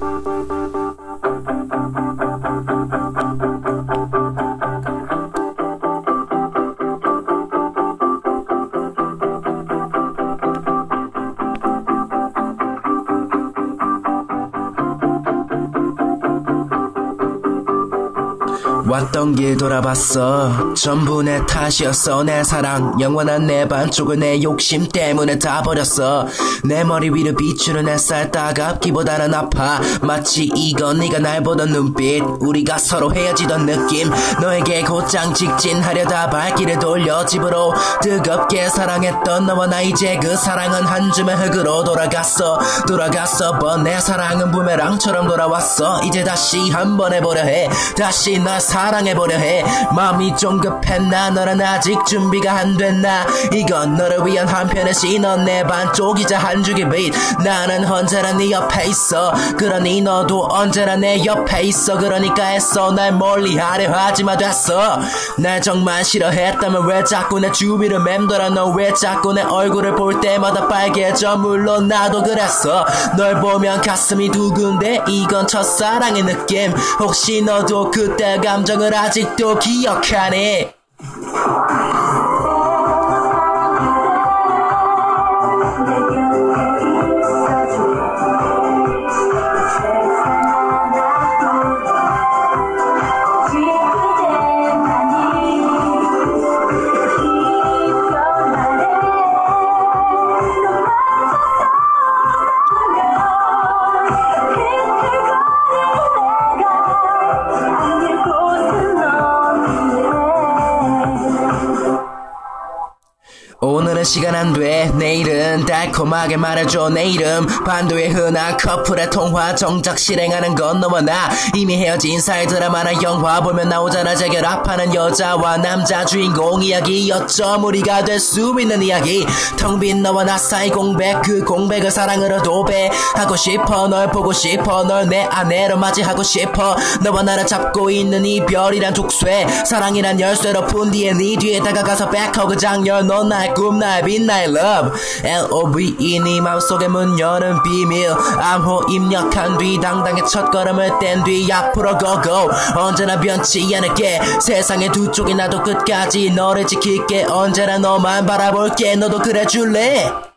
Thank you. 왔던 길 돌아봤어. 전부 내 탓이었어. 내 사랑 영원한 내 반쪽을 내 욕심 때문에 다 버렸어. 내 머리 위를 비추는 햇살 따갑기보다는 아파. 마치 이건 네가 날 보던 눈빛. 우리가 서로 헤어지던 느낌. 너에게 곧장 직진하려다 발길을 돌려 집으로 뜨겁게 사랑했던 너와 나 이제 그 사랑은 한 줌의 흙으로 돌아갔어. 돌아갔어. 뻔내 사랑은 부메랑처럼 돌아왔어. 이제 다시 한 번 해보려 해. 다시 날 사랑해보려 해. 마음이 좀 급했나? 너는 아직 준비가 안 됐나? 이건 너를 위한 한편의 시넌 내 반쪽이자 한 줄기 빛 나는 언제나 네 옆에 있어. 그러니 너도 언제나 내 옆에 있어. 그러니까 애써. 날 멀리 하려 하지마 됐어. 날 정말 싫어했다면 왜 자꾸 내 주위를 맴돌아? 너 왜 자꾸 내 얼굴을 볼 때마다 빨개져? 물론 나도 그랬어. 널 보면 가슴이 두근데 이건 첫사랑의 느낌. 혹시 너도 그때 감 감정을 아직도 기억하네. 시간 안 돼. 내일은 달콤하게 말해줘. 내 이름 반도의 흔한 커플의 통화 정작 실행하는 건 너와 나. 이미 헤어진 사이 드라마나 영화 보면 나오잖아. 재결합하는 여자와 남자 주인공 이야기였죠. 우리가 될 수 있는 이야기. 텅 빈 너와 나 사이 공백. 그 공백을 사랑으로 도배하고 싶어. 널 보고 싶어. 널 내 아내로 맞이하고 싶어. 너와 나를 잡고 있는 이별이란 족쇄. 사랑이란 열쇠로 푼 뒤에 네 뒤에 다가가서 백허그 장렬. 넌 나의 꿈나 나의 빛나의 love L-O-V-E 네 맘속에 문 여는 비밀. 암호 입력한 뒤 당당히 첫걸음을 뗀 뒤 앞으로 go 언제나 변치 않을게. 세상의 두 쪽이 나도 끝까지 너를 지킬게. 언제나 너만 바라볼게. 너도 그래줄래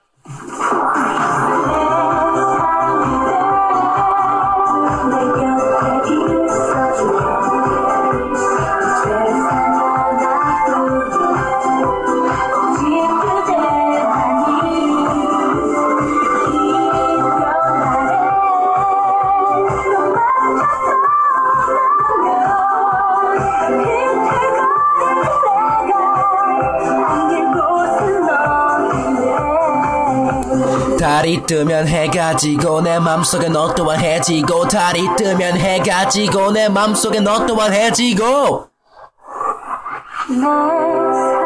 달이 뜨면 해가 지고 내 맘속에 너 또한 해지고 달이 뜨면 해가 지고 내 맘속에 너 또한 해지고 네.